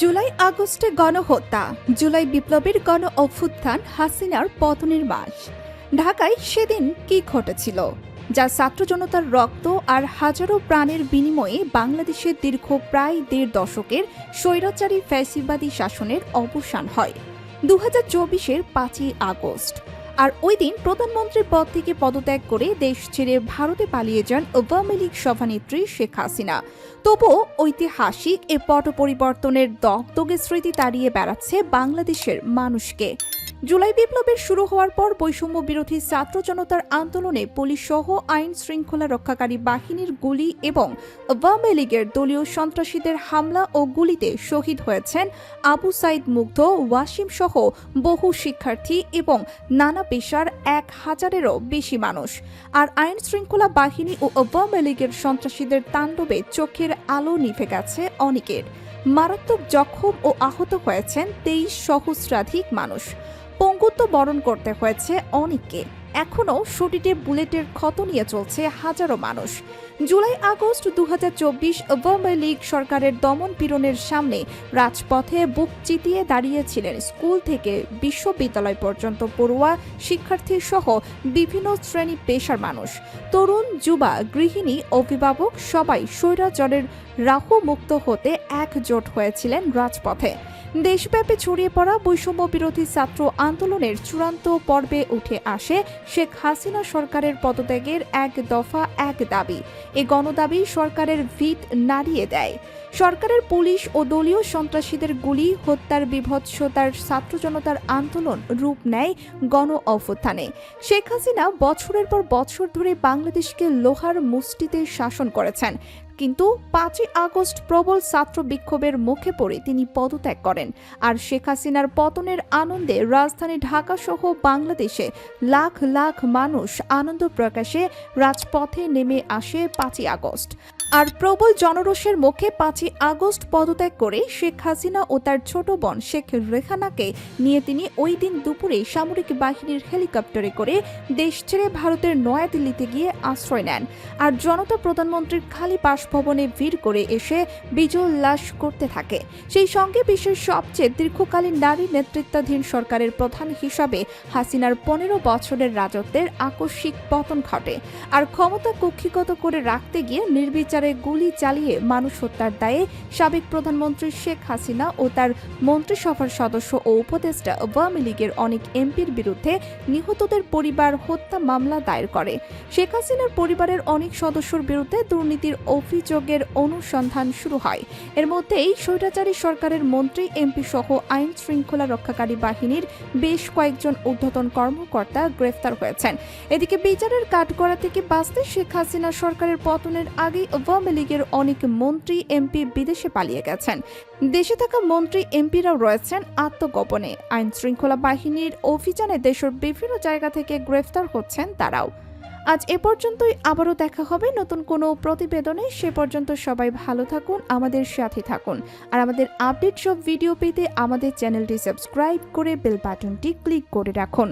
জুলাই আগস্টে গণহত্যা। জুলাই বিপ্লবের গণ অভ্যুত্থান হাসিনার পতনের মাস ঢাকায় সেদিন কি ঘটেছিল? যা ছাত্র জনতার রক্ত আর হাজারো প্রাণের বিনিময়ে বাংলাদেশের দীর্ঘ প্রায় দেড় দশকের স্বৈরাচারী ফ্যাসিবাদী শাসনের অবসান হয়। দু হাজার চব্বিশের পাঁচই আগস্ট। আর ওই দিন প্রধানমন্ত্রীর পদ থেকে পদত্যাগ করে দেশ ছেড়ে ভারতে পালিয়ে যান আওয়ামী লীগ সভানেত্রী শেখ হাসিনা। তবুও ঐতিহাসিক এ পট পরিবর্তনের দগদগে স্মৃতি তাড়িয়ে বেড়াচ্ছে বাংলাদেশের মানুষকে। জুলাই বিপ্লবের শুরু হওয়ার পর বৈষম্য বিরোধী ছাত্র জনতার আন্দোলনে পুলিশ সহ আইন শৃঙ্খলা রক্ষাকারী বাহিনীর গুলি এবং আওয়ামী লীগের দলীয় সন্ত্রাসীদের হামলা ও গুলিতে শহীদ হয়েছেন আবু সাইদ মুগ্ধ, ওয়াসিম সহ বহু শিক্ষার্থী এবং নানা পেশার এক হাজারেরও বেশি মানুষ। আর আইন শৃঙ্খলা বাহিনী ও আওয়ামী লীগের সন্ত্রাসীদের তাণ্ডবে চোখের আলো নিভে গেছে অনেকের। মারাত্মক জখম ও আহত হয়েছেন তেইশ সহস্রাধিক মানুষ। পঙ্গুত্ব বরণ করতে হয়েছে অনেককে। এখনও শরীরে বুলেটের ক্ষত নিয়ে চলছে হাজারো মানুষ। জুলাই আগস্ট দু আওয়ামী লীগ সরকারের দমন পীড়নের সামনে রাজপথে বুক চিতিয়ে দাঁড়িয়েছিলেন স্কুল থেকে বিশ্ববিদ্যালয় পর্যন্ত পড়ুয়া শিক্ষার্থী সহ বিভিন্ন শ্রেণি পেশার মানুষ। তরুণ, যুবা, গৃহিণী, অভিভাবক সবাই স্বৈরাচারের রাহু মুক্ত হতে একজোট হয়েছিলেন রাজপথে। দেশব্যাপী ছড়িয়ে পড়া বৈষম্য বিরোধী ছাত্র আন্দোলনের চূড়ান্ত পর্বে উঠে আসে শেখ হাসিনা সরকারের পদত্যাগের এক দফা এক দাবি। এ গণদাবি সরকারের ভিত নাড়িয়ে দেয়। সরকারের পুলিশ ও দলীয় সন্ত্রাসীদের গুলি, হত্যার বিভৎসতার ছাত্র জনতার আন্দোলন রূপ নেয় গণ অভ্যুত্থানে। শেখ হাসিনা বছরের পর বছর ধরে বাংলাদেশকে লোহার মুষ্টিতে শাসন করেছেন। কিন্তু পাঁচই আগস্ট প্রবল ছাত্র বিক্ষোভের মুখে পড়ে তিনি পদত্যাগ করেন। আর শেখ হাসিনার পতনের আনন্দে রাজধানী ঢাকা সহ বাংলাদেশে লাখ লাখ মানুষ আনন্দ প্রকাশে রাজপথে নেমে আসে পাঁচই আগস্ট। আর প্রবল জনরোষের মুখে পাঁচই আগস্ট পদত্যাগ করে শেখ হাসিনা ও তার ছোট বোন শেখ রেহানাকে নিয়ে তিনি ওই দিন দুপুরে সামরিক বাহিনীর হেলিকপ্টারে করে দেশ ছেড়ে ভারতের নয়াদিল্লিতে গিয়ে আশ্রয় নেন। আর জনতা প্রধানমন্ত্রীর খালি বাসভবনে ভিড় করে এসে বিজয় উল্লাস করতে থাকে। সেই সঙ্গে বিশ্বের সবচেয়ে দীর্ঘকালীন নারী নেতৃত্বাধীন সরকারের প্রধান হিসাবে হাসিনার পনেরো বছরের রাজত্বের আকস্মিক পতন ঘটে। আর ক্ষমতা কক্ষিগত করে রাখতে গিয়ে নির্বিচারে গুলি চালিয়ে মানুষ হত্যার দায়ে সাবেক প্রধানমন্ত্রী শেখ হাসিনা ও তার মন্ত্রিসভার সদস্য ও উপদেষ্টা আওয়ামী লীগের অনেক এমপির বিরুদ্ধে নিহতদের পরিবার হত্যা মামলা দায়ের করে। শেখ হাসিনার পরিবারের অনেক সদস্যর বিরুদ্ধে দুর্নীতির অভিযোগের অনুসন্ধান শুরু হয়। এর মধ্যেই স্বৈরাচারী সরকারের মন্ত্রী, এমপি সহ আইন শৃঙ্খলা রক্ষাকারী বাহিনীর বেশ কয়েকজন ঊর্ধ্বতন কর্মকর্তা গ্রেফতার হয়েছেন। এদিকে বিচারের কাঠগড়া থেকে বাঁচতে শেখ হাসিনা সরকারের পতনের আগেই আওয়ামী লীগের অনেক মন্ত্রী, এমপি বিদেশে পালিয়ে গেছেন। দেশে থাকা মন্ত্রী, এমপিরাও রয়েছেন আত্মগোপনে। আইন শৃঙ্খলা বাহিনীর অভিযানে দেশের বিভিন্ন জায়গা থেকে গ্রেফতার হচ্ছেন তারাও। আজ এ পর্যন্তই, আবারও দেখা হবে নতুন কোনো প্রতিবেদনে। সে পর্যন্ত সবাই ভালো থাকুন, আমাদের সাথে থাকুন। আর আমাদের আপডেট সব ভিডিও পেতে আমাদের চ্যানেলটি সাবস্ক্রাইব করে বেল বাটনটি ক্লিক করে রাখুন।